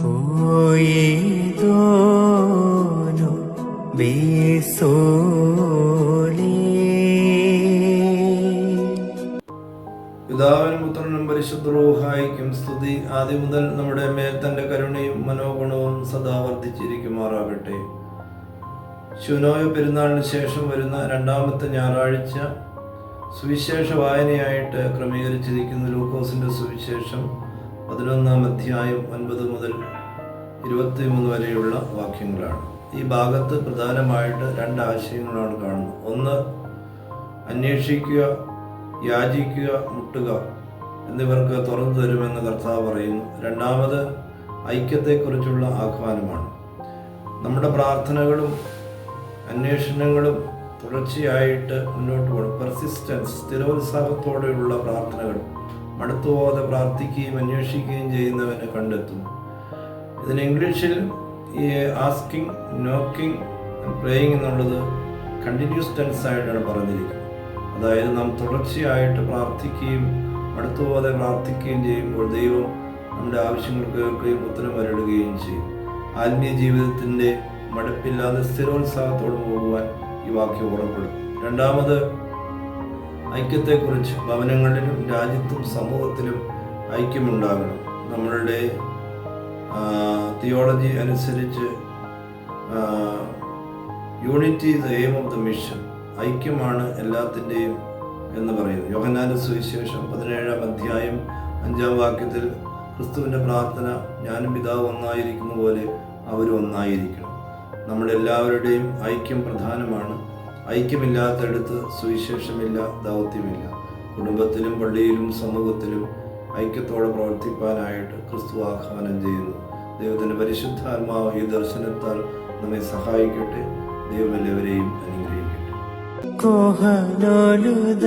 പിതാവിനും പുത്രനും പരിശുദ്ധ റൂഹായിക്കും സ്തുതി. ആദ്യം മുതൽ നമ്മുടെ മേൽ തന്റെ കരുണയും മനോഗുണവും സദാ വർദ്ധിച്ചിരിക്കുമാറാകട്ടെ. ശുനോയ പെരുന്നാളിന് ശേഷം വരുന്ന രണ്ടാമത്തെ ഞായറാഴ്ച സുവിശേഷ വായനയായിട്ട് ക്രമീകരിച്ചിരിക്കുന്ന ലൂക്കോസിന്റെ സുവിശേഷം. പതിനൊന്നാം അധ്യായം ഒൻപത് മുതൽ ഇരുപത്തിമൂന്ന് വരെയുള്ള വാക്യങ്ങളാണ്. ഈ ഭാഗത്ത് പ്രധാനമായിട്ട് രണ്ട് ആശയങ്ങളാണ് കാണുന്നത്. ഒന്ന് അന്വേഷിക്കുക യാചിക്കുക മുട്ടുക എന്നിവർക്ക് തുറന്നു തരുമെന്ന് കർത്താവ് പറയുന്നു. രണ്ടാമത് ഐക്യത്തെക്കുറിച്ചുള്ള ആഹ്വാനമാണ്. നമ്മുടെ പ്രാർത്ഥനകളും അന്വേഷണങ്ങളും തുടർച്ചയായിട്ട് മുന്നോട്ട് പോകണം. പെർസിസ്റ്റൻസ് സ്ഥിരോത്സാഹത്തോടെയുള്ള പ്രാർത്ഥനകൾ മടുത്തുപോകാതെ പ്രാർത്ഥിക്കുകയും അന്വേഷിക്കുകയും ചെയ്യുന്നവനെ കണ്ടെത്തും. ഇതിന് ഇംഗ്ലീഷിൽ ഈ ആസ്കിങ് നോക്കിങ് പ്രേയിങ് എന്നുള്ളത് കണ്ടിന്യൂസ് ടെൻസ് ആയിട്ടാണ് പറഞ്ഞിരിക്കുന്നത്. അതായത് നാം തുടർച്ചയായിട്ട് പ്രാർത്ഥിക്കുകയും അടുത്തുപോലെ പ്രാർത്ഥിക്കുകയും ചെയ്യുമ്പോൾ ദൈവം നമ്മുടെ ആവശ്യങ്ങൾ കേൾക്കുകയും ഉത്തരം വരടുകയും ചെയ്യും. ആത്മീയ ജീവിതത്തിന്റെ മടുപ്പില്ലാതെ സ്ഥിരോത്സാഹത്തോടെ പോകുവാൻ ഈ വാക്യം ഉറപ്പെടും രണ്ടാമത് ഐക്യത്തെക്കുറിച്ച് ഭവനങ്ങളിലും രാജ്യത്തും സമൂഹത്തിലും ഐക്യമുണ്ടാകണം. നമ്മളുടെ തിയോളജി അനുസരിച്ച് unity is aim of the mission. ഐക്യമാണ് എല്ലാത്തിന്റെയും എന്ന് പറയുന്നു. യോഹനാന സുവിശേഷം പതിനേഴാം അധ്യായം അഞ്ചാം വാക്യത്തിൽ ക്രിസ്തുവിന്റെ പ്രാർത്ഥന ഞാനും പിതാവ് ഒന്നായിരിക്കുന്ന പോലെ അവരും ഒന്നായിരിക്കണം. നമ്മളെല്ലാവരുടെയും ഐക്യം പ്രധാനമാണ്. ഐക്യമില്ലാത്തടുത്ത് സുവിശേഷമില്ല ദൗത്യമില്ല. കുടുംബത്തിലും പള്ളിയിലും സമൂഹത്തിലും ഐക്യത്തോടെ പ്രവർത്തിപ്പാനായിട്ട് ക്രിസ്തു ആഹ്വാനം ചെയ്യുന്നു. ദൈവത്തിന്റെ പരിശുദ്ധാത്മാവ് ഈ ദർശനത്താൽ നമ്മെ സഹായിക്കട്ടെ. ദൈവം എല്ലാവരെയും അനുഗ്രഹിക്കട്ടെ കോഹനോലുദ